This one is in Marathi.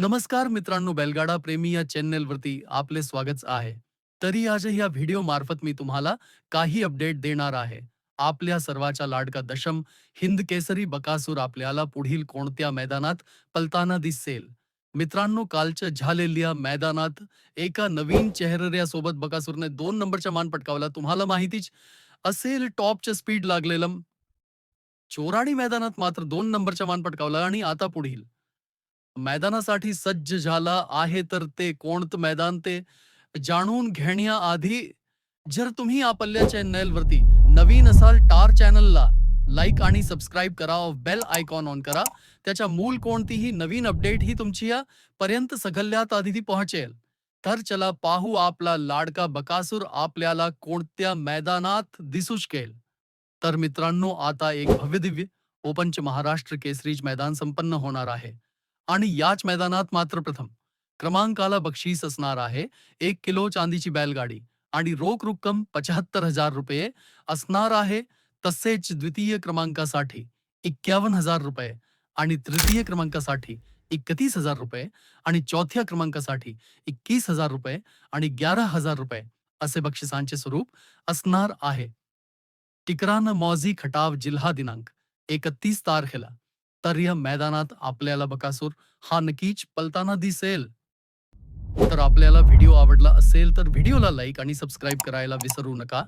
नमस्कार मित्रांनो बैलगाडा प्रेमी या चॅनेलवरती आपले स्वागत आहे. तरी आज या व्हिडिओ मार्फत मी तुम्हाला काही अपडेट देणार आहे. आपल्या सर्वाच्या लाडका दशम हिंद केसरी बकासूर आपल्याला पुढील कोणत्या मैदानात पलताना दिसेल? मित्रांनो कालच्या झालेल्या मैदानात एका नवीन चेहऱ्यासोबत बकासूरने दोन नंबरचा मान पटकावला. तुम्हाला माहितीच असेल टॉपच्या स्पीड लागलेलं. चोराडी मैदानात मात्र दोन नंबरचा मान पटकावला आणि आता पुढील. मैदानासाठी सज्ज झाला आहे तर ते कोणतं मैदान ते जाणून घेण्याआधी जर तुम्ही आपल्या चॅनलवरती नवीन असाल टार चॅनलला लाईक आणि सबस्क्राईब करा बेल आयकॉन ऑन करा. त्याच्या मूल कोणतीही नवीन अपडेट ही तुमच्या पर्यंत सगळ्यात आधी ती पोहोचेल. तर चला पाहू आपला लाडका बकासूर आपल्याला कोणत्या मैदानात दिसू शकेल. तर मित्रांनो आता एक भव्य दिव्य ओपनचे महाराष्ट्र केसरीज मैदान संपन्न होणार आहे. आणि याच मैदानात मात्र प्रथम. क्रमांकाला बक्षीस असणार आहे एक किलो चांदीची बैलगाडी आणि रोख रक्कम पचाहत्तर हजार रुपये असणार आहे तसेच द्वितीय क्रमांकासाठी एक्क्यावन्न हजार रुपये आणि तृतीय क्रमांकासाठी एकतीस हजार रुपये आणि चौथ्या क्रमांकासाठी एकवीस हजार रुपये आणि ग्यारा हजार रुपये असे बक्षिसांचे स्वरूप असणार आहे. टिकरान मौजी खटाव जिल्हा दिनांक एकतीस तारखेला. तर या मैदानात आपल्याला बकासूर हा नक्कीच पलताना दिसेल. तर आपल्याला व्हिडिओ आवडला असेल तर व्हिडिओला लाईक आणि सबस्क्राईब करायला विसरू नका.